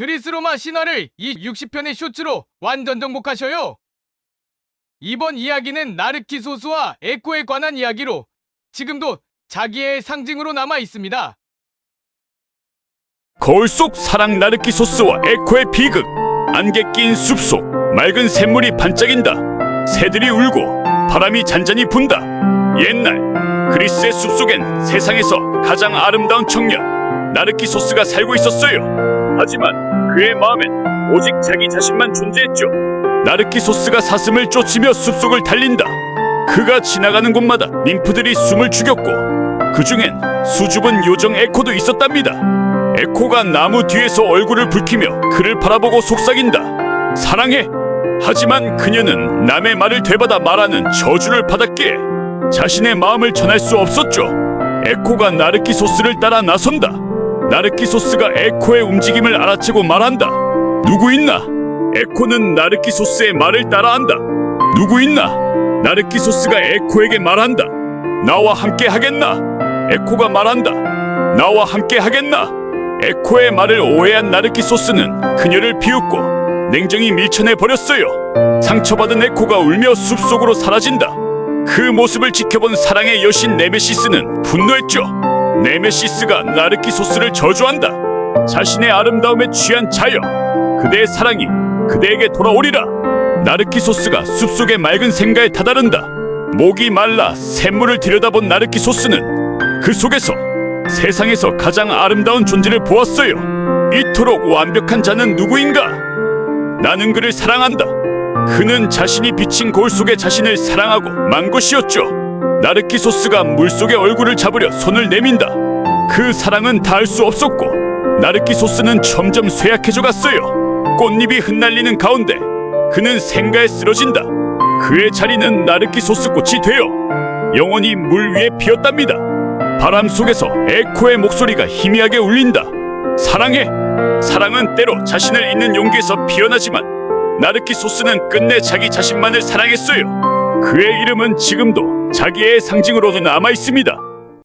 그리스 로마 신화를 이 60편의 쇼츠로 완전 정복하셔요. 이번 이야기는 나르키소스와 에코에 관한 이야기로 지금도 자기의 상징으로 남아 있습니다. 거울 속 사랑 나르키 소스와 에코의 비극 안개 낀 숲속 맑은 샘물이 반짝인다 새들이 울고 바람이 잔잔히 분다 옛날 그리스의 숲속엔 세상에서 가장 아름다운 청년 나르키 소스가 살고 있었어요 하지만 그의 마음엔 오직 자기 자신만 존재했죠. 나르키소스가 사슴을 쫓으며 숲속을 달린다. 그가 지나가는 곳마다 님프들이 숨을 죽였고 그 중엔 수줍은 요정 에코도 있었답니다. 에코가 나무 뒤에서 얼굴을 붉히며 그를 바라보고 속삭인다. 사랑해. 하지만 그녀는 남의 말을 되받아 말하는 저주를 받았기에 자신의 마음을 전할 수 없었죠. 에코가 나르키소스를 따라 나선다. 나르키 소스가 에코의 움직임을 알아채고 말한다. 누구 있나? 에코는 나르키 소스의 말을 따라한다. 누구 있나? 나르키 소스가 에코에게 말한다. 나와 함께 하겠나? 에코가 말한다. 나와 함께 하겠나? 에코의 말을 오해한 나르키 소스는 그녀를 비웃고 냉정히 밀쳐내 버렸어요. 상처받은 에코가 울며 숲속으로 사라진다. 그 모습을 지켜본 사랑의 여신 네메시스는 분노했죠. 네메시스가 나르키 소스를 저주한다. 자신의 아름다움에 취한 자여, 그대의 사랑이 그대에게 돌아오리라. 나르키 소스가 숲속의 맑은 생가에 다다른다. 목이 말라 샘물을 들여다본 나르키 소스는 그 속에서 세상에서 가장 아름다운 존재를 보았어요. 이토록 완벽한 자는 누구인가? 나는 그를 사랑한다. 그는 자신이 비친 거울 속의 자신을 사랑하고 만 것이었죠. 나르키 소스가 물속의 얼굴을 잡으려 손을 내민다. 그 사랑은 닿을 수 없었고 나르키 소스는 점점 쇠약해져 갔어요. 꽃잎이 흩날리는 가운데 그는 생가에 쓰러진다. 그의 자리는 나르키 소스 꽃이 되어 영원히 물 위에 피었답니다. 바람 속에서 에코의 목소리가 희미하게 울린다. 사랑해. 사랑은 때로 자신을 잇는 용기에서 피어나지만 나르키 소스는 끝내 자기 자신만을 사랑했어요. 그의 이름은 지금도 자기의 상징으로도 남아 있습니다.